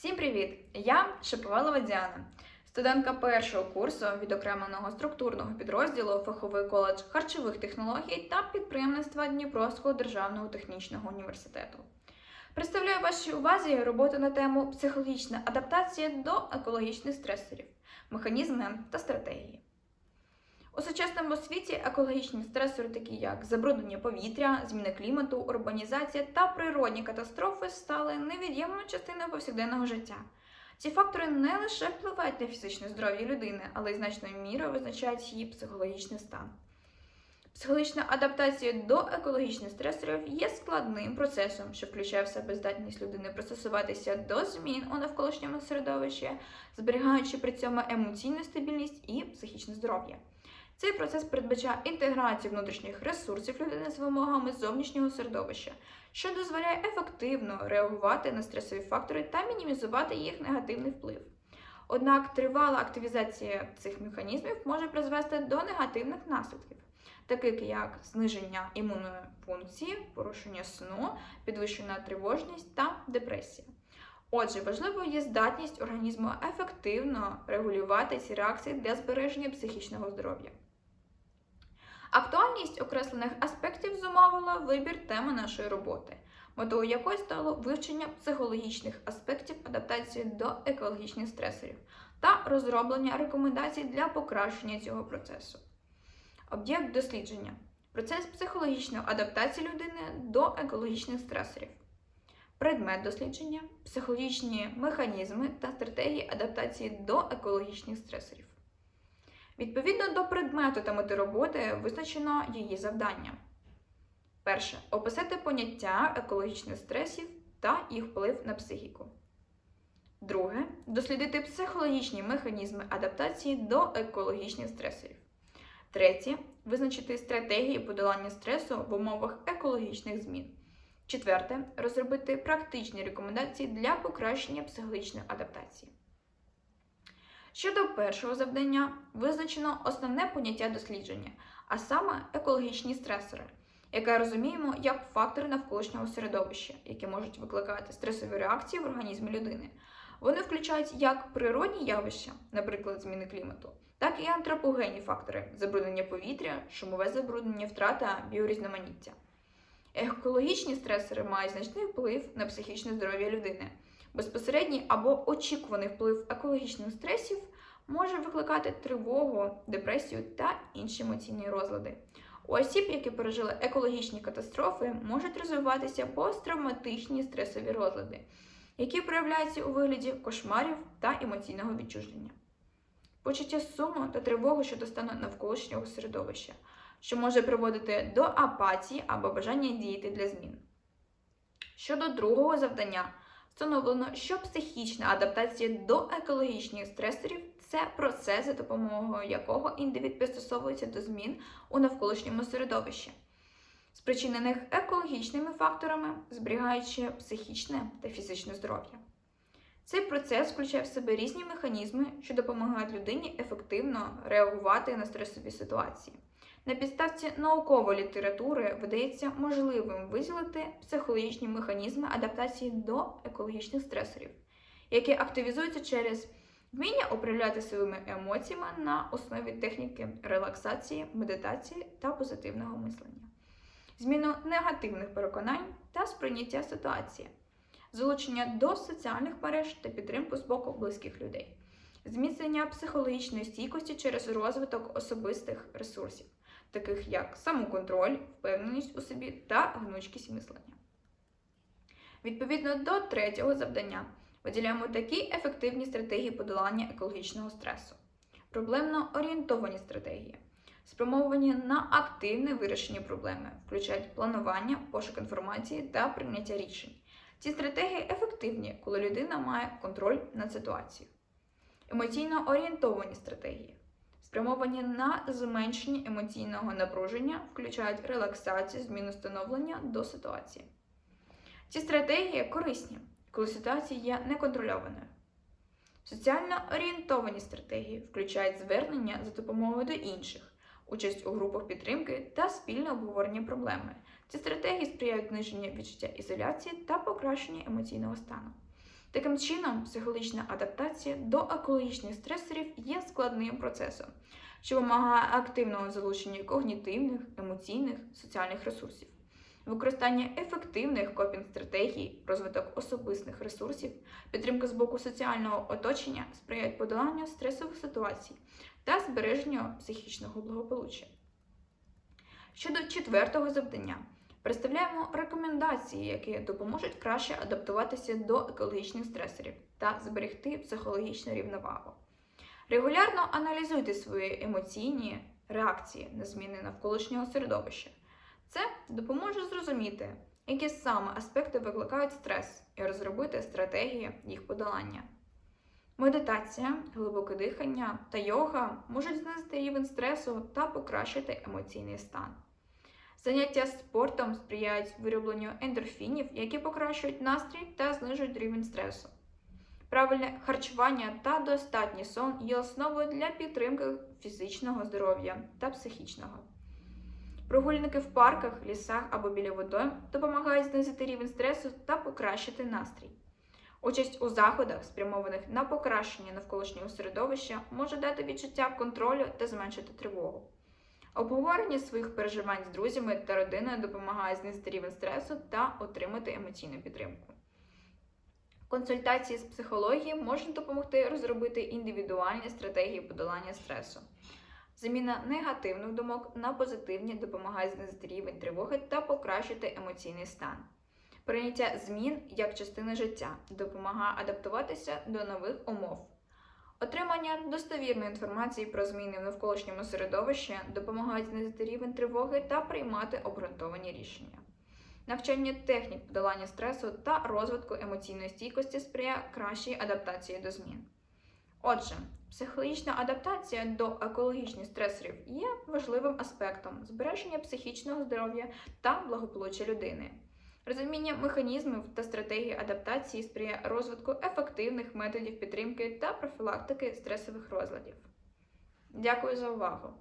Всім привіт! Я Шиповалова Діана, студентка першого курсу відокремленого структурного підрозділу Фаховий коледж харчових технологій та підприємництва Дніпровського державного технічного університету. Представляю вашій увазі роботу на тему психологічна адаптація до екологічних стресорів, механізми та стратегії. У сучасному світі екологічні стресори, такі як забруднення повітря, зміни клімату, урбанізація та природні катастрофи, стали невід'ємною частиною повсякденного життя. Ці фактори не лише впливають на фізичне здоров'я людини, але й значною мірою визначають її психологічний стан. Психологічна адаптація до екологічних стресорів є складним процесом, що включає в себе здатність людини пристосуватися до змін у навколишньому середовищі, зберігаючи при цьому емоційну стабільність і психічне здоров'я. Цей процес передбачає інтеграцію внутрішніх ресурсів людини з вимогами зовнішнього середовища, що дозволяє ефективно реагувати на стресові фактори та мінімізувати їх негативний вплив. Однак тривала активізація цих механізмів може призвести до негативних наслідків, таких як зниження імунної функції, порушення сну, підвищена тривожність та депресія. Отже, важливою є здатність організму ефективно регулювати ці реакції для збереження психічного здоров'я. Актуальність окреслених аспектів зумовила вибір теми нашої роботи, метою якої стало вивчення психологічних аспектів адаптації до екологічних стресорів та розроблення рекомендацій для покращення цього процесу. Об'єкт дослідження процес психологічної адаптації людини до екологічних стресорів. Предмет дослідження, психологічні механізми та стратегії адаптації до екологічних стресорів. Відповідно до предмету та мети роботи визначено її завдання. Перше. Описати поняття екологічних стресів та їх вплив на психіку. Друге. Дослідити психологічні механізми адаптації до екологічних стресорів. Третє. Визначити стратегії подолання стресу в умовах екологічних змін. Четверте. Розробити практичні рекомендації для покращення психологічної адаптації. Щодо першого завдання, визначено основне поняття дослідження, а саме екологічні стресори, яке розуміємо як фактори навколишнього середовища, які можуть викликати стресові реакції в організмі людини. Вони включають як природні явища, наприклад, зміни клімату, так і антропогенні фактори забруднення повітря, шумове забруднення, втрата біорізноманіття. Екологічні стресори мають значний вплив на психічне здоров'я людини. Безпосередній або очікуваний вплив екологічних стресів може викликати тривогу, депресію та інші емоційні розлади. У осіб, які пережили екологічні катастрофи, можуть розвиватися посттравматичні стресові розлади, які проявляються у вигляді кошмарів та емоційного відчуження. Почуття суму та тривоги щодо стану навколишнього середовища, що може приводити до апатії або бажання діяти для змін. Щодо другого завдання, встановлено, що психічна адаптація до екологічних стресорів це процес, за допомогою якого індивід пристосовується до змін у навколишньому середовищі, спричинених екологічними факторами, зберігаючи психічне та фізичне здоров'я. Цей процес включає в себе різні механізми, що допомагають людині ефективно реагувати на стресові ситуації. На підставці наукової літератури видається можливим виділити психологічні механізми адаптації до екологічних стресорів, які активізуються через вміння управляти своїми емоціями на основі техніки релаксації, медитації та позитивного мислення, зміну негативних переконань та сприйняття ситуації, залучення до соціальних мереж та підтримку з боку близьких людей, зміцнення психологічної стійкості через розвиток особистих ресурсів таких як самоконтроль, впевненість у собі та гнучкість мислення. Відповідно до третього завдання, виділяємо такі ефективні стратегії подолання екологічного стресу, проблемно орієнтовані стратегії, спрямовані на активне вирішення проблеми, включають планування, пошук інформації та прийняття рішень. Ці стратегії ефективні, коли людина має контроль над ситуацією. Емоційно орієнтовані стратегії спрямовані на зменшення емоційного напруження, включають релаксацію, зміну становлення до ситуації. Ці стратегії корисні, коли ситуація є неконтрольованою. Соціально орієнтовані стратегії включають звернення за допомогою до інших, участь у групах підтримки та спільне обговорення проблеми. Ці стратегії сприяють зниженню відчуття ізоляції та покращенню емоційного стану. Таким чином, психологічна адаптація до екологічних стресорів є складним процесом, що вимагає активного залучення когнітивних, емоційних, соціальних ресурсів, використання ефективних копінг-стратегій, розвиток особистих ресурсів, підтримка з боку соціального оточення сприяють подоланню стресових ситуацій та збереженню психічного благополуччя. Щодо четвертого завдання, представляємо рекомендації, які допоможуть краще адаптуватися до екологічних стресорів та зберегти психологічну рівновагу. Регулярно аналізуйте свої емоційні реакції на зміни навколишнього середовища. Це допоможе зрозуміти, які саме аспекти викликають стрес, і розробити стратегії їх подолання. Медитація, глибоке дихання та йога можуть знизити рівень стресу та покращити емоційний стан. Заняття спортом сприяють виробленню ендорфінів, які покращують настрій та знижують рівень стресу. Правильне харчування та достатній сон є основою для підтримки фізичного здоров'я та психічного. Прогулянки в парках, лісах або біля водойм допомагають знизити рівень стресу та покращити настрій. Участь у заходах, спрямованих на покращення навколишнього середовища, може дати відчуття контролю та зменшити тривогу. Обговорення своїх переживань з друзями та родиною допомагає знизити рівень стресу та отримати емоційну підтримку. Консультації з психології можуть допомогти розробити індивідуальні стратегії подолання стресу. Заміна негативних думок на позитивні допомагає знизити рівень тривоги та покращити емоційний стан. Прийняття змін як частини життя допомагає адаптуватися до нових умов. Отримання достовірної інформації про зміни в навколишньому середовищі допомагають знизити рівень тривоги та приймати обґрунтовані рішення. Навчання технік подолання стресу та розвитку емоційної стійкості сприяє кращій адаптації до змін. Отже, психологічна адаптація до екологічних стресорів є важливим аспектом збереження психічного здоров'я та благополуччя людини. Розуміння механізмів та стратегії адаптації сприяє розвитку ефективних методів підтримки та профілактики стресових розладів. Дякую за увагу!